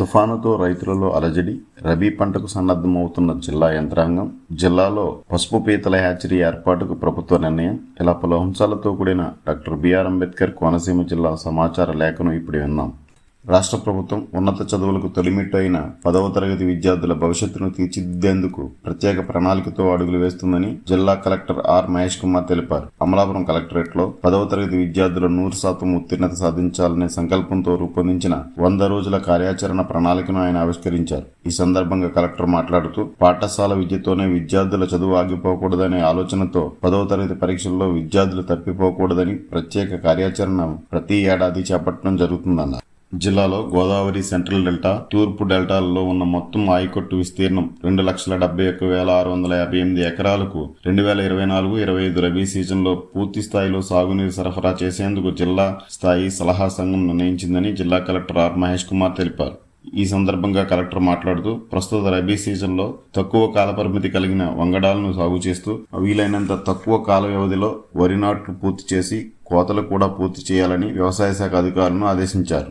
తుఫానుతో రైతులలో అలజడి రబీ పంటకు సన్నద్ధమవుతున్న జిల్లా యంత్రాంగం జిల్లాలో పసుపు పీతల హ్యాచరీ ఏర్పాటుకు ప్రభుత్వ నిర్ణయం ఇలా పలు అంశాలతో కూడిన డాక్టర్ బిఆర్ అంబేద్కర్ కోనసీమ జిల్లా సమాచార లేఖను ఇప్పుడు విన్నాం. రాష్ట్ర ప్రభుత్వం ఉన్నత చదువులకు తొలిమిట్టు అయిన పదవ తరగతి విద్యార్థుల భవిష్యత్తును తీర్చిదిద్దేందుకు ప్రత్యేక ప్రణాళికతో అడుగులు వేస్తుందని జిల్లా కలెక్టర్ ఆర్ మహేష్ కుమార్ తెలిపారు. అమలాపురం కలెక్టరేట్లో పదవ తరగతి విద్యార్థుల నూరు శాతం ఉత్తీర్ణత సాధించాలనే సంకల్పంతో రూపొందించిన వంద రోజుల కార్యాచరణ ప్రణాళికను ఆయన ఆవిష్కరించారు. ఈ సందర్భంగా కలెక్టర్ మాట్లాడుతూ పాఠశాల విద్యతోనే విద్యార్థుల చదువు ఆగిపోకూడదనే ఆలోచనతో పదవ తరగతి పరీక్షల్లో విద్యార్థులు తప్పిపోకూడదని ప్రత్యేక కార్యాచరణ ప్రతి ఏడాది చేపట్టడం జరుగుతుందన్నారు. జిల్లాలో గోదావరి సెంట్రల్ డెల్టా తూర్పు డెల్టాలలో ఉన్న మొత్తం ఆయకట్టు విస్తీర్ణం రెండు లక్షల డెబ్బై ఒక్క వేల ఆరు వందల యాభై ఎనిమిది ఎకరాలకు రెండు వేల ఇరవై నాలుగు ఇరవై ఐదు రబీ సీజన్లో పూర్తి స్థాయిలో సాగునీరు సరఫరా చేసేందుకు జిల్లా స్థాయి సలహా సంఘం నిర్ణయించిందని జిల్లా కలెక్టర్ ఆర్ మహేష్ కుమార్ తెలిపారు. ఈ సందర్భంగా కలెక్టర్ మాట్లాడుతూ ప్రస్తుత రబీ సీజన్లో తక్కువ కాల పరిమితి కలిగిన వంగడాలను సాగు చేస్తూ వీలైనంత తక్కువ కాల వ్యవధిలో వరి నాట్లు పూర్తి చేసి కోతలు కూడా పూర్తి చేయాలని వ్యవసాయ శాఖ అధికారులను ఆదేశించారు.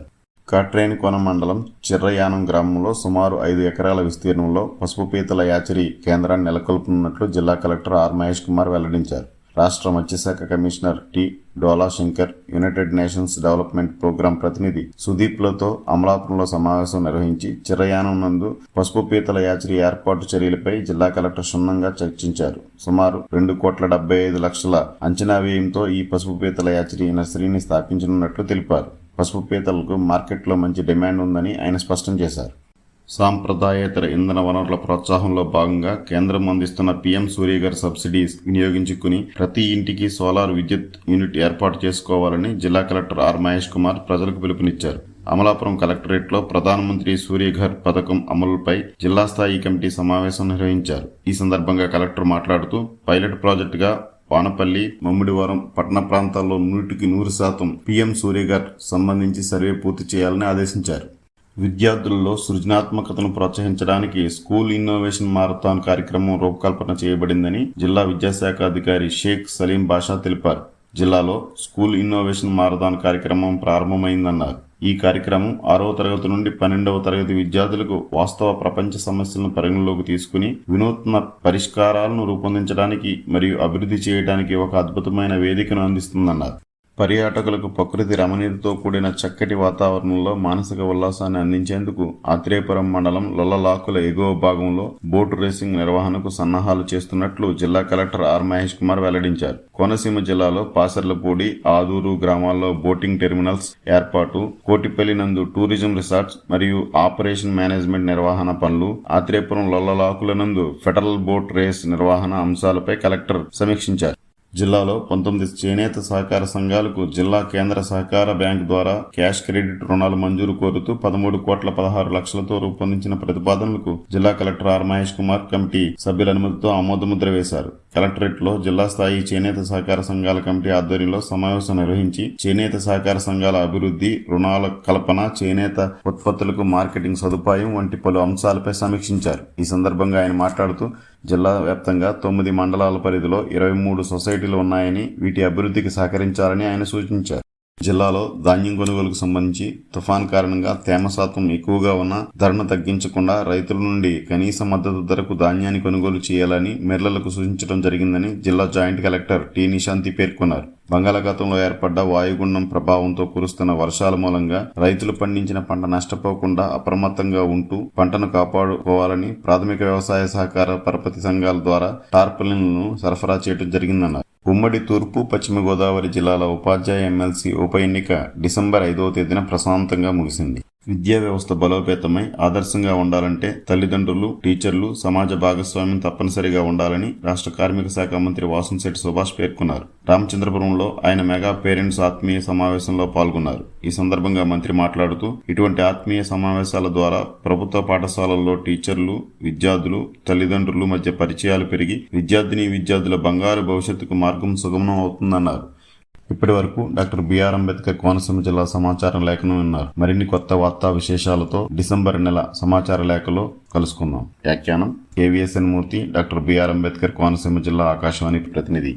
కట్రేనికోన మండలం చిర్రయానం గ్రామంలో సుమారు ఐదు ఎకరాల విస్తీర్ణంలో పసుపు పీతల యాచరీ కేంద్రాన్ని నెలకొల్పనున్నట్లు జిల్లా కలెక్టర్ ఆర్ మహేష్ కుమార్ వెల్లడించారు. రాష్ట్ర మత్స్యశాఖ commissioner T Dola Shankar United Nations Development Programme ప్రతినిధి సుదీప్లతో అమలాపురంలో సమావేశం నిర్వహించి చిరయానం నందు పసుపు పీతల యాచరీ ఏర్పాటు చర్యలపై జిల్లా కలెక్టర్ క్షుణ్ణంగా చర్చించారు. సుమారు రెండు కోట్ల డెబ్బై ఐదు లక్షల అంచనా వ్యయంతో ఈ పసుపు పీతల యాచరీ నర్సరీని స్థాపించనున్నట్లు తెలిపారు. పసుపు పీతలకు మార్కెట్లో మంచి డిమాండ్ ఉందని ఆయన స్పష్టం చేశారు. సాంప్రదాయేతర ఇంధన వనరుల ప్రోత్సాహంలో భాగంగా కేంద్రం అందిస్తున్న పీఎం సూర్యగర్ సబ్సిడీస్ వినియోగించుకుని ప్రతి ఇంటికి సోలార్ విద్యుత్ యూనిట్ ఏర్పాటు చేసుకోవాలని జిల్లా కలెక్టర్ ఆర్ మహేష్ కుమార్ ప్రజలకు పిలుపునిచ్చారు. అమలాపురం కలెక్టరేట్లో ప్రధానమంత్రి సూర్యఘర్ పథకం అమలుపై జిల్లా స్థాయి కమిటీ సమావేశం నిర్వహించారు. ఈ సందర్భంగా కలెక్టర్ మాట్లాడుతూ పైలట్ ప్రాజెక్టుగా వానపల్లి మమ్మిడివరం పట్టణ ప్రాంతాల్లో నూటికి నూరు శాతం పీఎం సూర్యగార్ సంబంధించి సర్వే పూర్తి చేయాలని ఆదేశించారు. విద్యార్థులలో సృజనాత్మకతను ప్రోత్సహించడానికి స్కూల్ ఇన్నోవేషన్ మారథాన్ కార్యక్రమం రూపకల్పన చేయబడిందని జిల్లా విద్యాశాఖ అధికారి షేక్ సలీం బాషా తెలిపారు. జిల్లాలో స్కూల్ ఇన్నోవేషన్ మారథాన్ కార్యక్రమం ప్రారంభమైందన్నారు. ఈ కార్యక్రమం ఆరవ తరగతి నుండి పన్నెండవ తరగతి విద్యార్థులకు వాస్తవ ప్రపంచ సమస్యలను పరిగణలోకి తీసుకుని వినూత్న పరిష్కారాలను రూపొందించడానికి మరియు అభివృద్ధి చేయడానికి ఒక అద్భుతమైన వేదికను అందిస్తుందన్నారు. పర్యాటకులకు ప్రకృతి రమణీయతతో కూడిన చక్కటి వాతావరణంలో మానసిక ఉల్లాసాన్ని అందించేందుకు ఆత్రేయపురం మండలం లొల్లలాకుల ఎగువ భాగంలో బోటు రేసింగ్ నిర్వహణకు సన్నాహాలు చేస్తున్నట్లు జిల్లా కలెక్టర్ ఆర్ మహేష్ కుమార్ వెల్లడించారు. కోనసీమ జిల్లాలో పాసర్లపూడి ఆదూరు గ్రామాల్లో బోటింగ్ టెర్మినల్స్ ఏర్పాటు కోటిపల్లి నందు టూరిజం రిసార్ట్స్ మరియు ఆపరేషన్ మేనేజ్మెంట్ నిర్వహణ పనులు ఆత్రేయపురం లొల్లలాకుల నందు ఫెడరల్ బోట్ రేస్ నిర్వహణ అంశాలపై కలెక్టర్ సమీక్షించారు. జిల్లాలో పంతొమ్మిది చేనేత సహకార సంఘాలకు జిల్లా కేంద్ర సహకార బ్యాంక్ ద్వారా క్యాష్ క్రెడిట్ రుణాలు మంజూరు కోరుతూ పదమూడు కోట్ల పదహారు లక్షలతో రూపొందించిన ప్రతిపాదనలకు జిల్లా collector R Mahesh Kumar committee సభ్యుల అనుమతితో ఆమోదముద్ర వేశారు. కలెక్టరేట్లో జిల్లా స్థాయి చేనేత సహకార సంఘాల కమిటీ ఆధ్వర్యంలో సమావేశం నిర్వహించి చేనేత సహకార సంఘాల అభివృద్ధి రుణాల కల్పన చేనేత ఉత్పత్తులకు మార్కెటింగ్ సదుపాయం వంటి పలు అంశాలపై సమీక్షించారు. ఈ సందర్భంగా ఆయన మాట్లాడుతూ జిల్లా వ్యాప్తంగా తొమ్మిది మండలాల పరిధిలో ఇరవై మూడు సొసైటీలు ఉన్నాయని వీటి అభివృద్ధికి సహకరించాలని ఆయన సూచించారు. జిల్లాలో ధాన్యం కొనుగోలుకు సంబంధించి తుఫాన్ కారణంగా తేమ శాతం ఎక్కువగా ఉన్న ధరను తగ్గించకుండా రైతుల నుండి కనీస మద్దతు ధరకు ధాన్యాన్ని కొనుగోలు చేయాలని మెర్లలకు సూచించడం జరిగిందని జిల్లా జాయింట్ కలెక్టర్ టి నిశాంతి పేర్కొన్నారు. బంగాళాఖాతంలో ఏర్పడ్డ వాయుగుండం ప్రభావంతో కురుస్తున్న వర్షాల మూలంగా రైతులు పండించిన పంట నష్టపోకుండా అప్రమత్తంగా ఉంటూ పంటను కాపాడుకోవాలని ప్రాథమిక వ్యవసాయ సహకార పరపతి సంఘాల ద్వారా టార్పలిన్లను సరఫరా చేయడం జరిగిందన్నారు. ఉమ్మడి తూర్పు పశ్చిమ గోదావరి జిల్లాల ఉపాధ్యాయ ఎమ్మెల్సీ ఉప ఎన్నిక డిసెంబర్ ఐదవ తేదీన ప్రశాంతంగా ముగిసింది. విద్యా వ్యవస్థ బలోపేతమై ఆదర్శంగా ఉండాలంటే తల్లిదండ్రులు టీచర్లు సమాజ భాగస్వామ్యం తప్పనిసరిగా ఉండాలని రాష్ట్ర కార్మిక శాఖ మంత్రి వాసంశెట్టి సుభాష్ పేర్కొన్నారు. రామచంద్రపురంలో ఆయన మెగా పేరెంట్స్ ఆత్మీయ సమావేశంలో పాల్గొన్నారు. ఈ సందర్భంగా మంత్రి మాట్లాడుతూ ఇటువంటి ఆత్మీయ సమావేశాల ద్వారా ప్రభుత్వ పాఠశాలల్లో టీచర్లు విద్యార్థులు తల్లిదండ్రులు మధ్య పరిచయాలు పెరిగి విద్యార్థిని విద్యార్థుల బంగారు భవిష్యత్తుకు మార్గం సుగమనం అవుతుందన్నారు. ఇప్పటి వరకు డాక్టర్ బిఆర్ అంబేద్కర్ కోనసీమ జిల్లా సమాచార లేఖను విన్నారు. మరిన్ని కొత్త వార్తా విశేషాలతో డిసెంబర్ నెల సమాచార లేఖలో కలుసుకుందాం. వ్యాఖ్యానం KVSN Murthy doctor BR Ambedkar Konaseema జిల్లా ఆకాశవాణి ప్రతినిధి.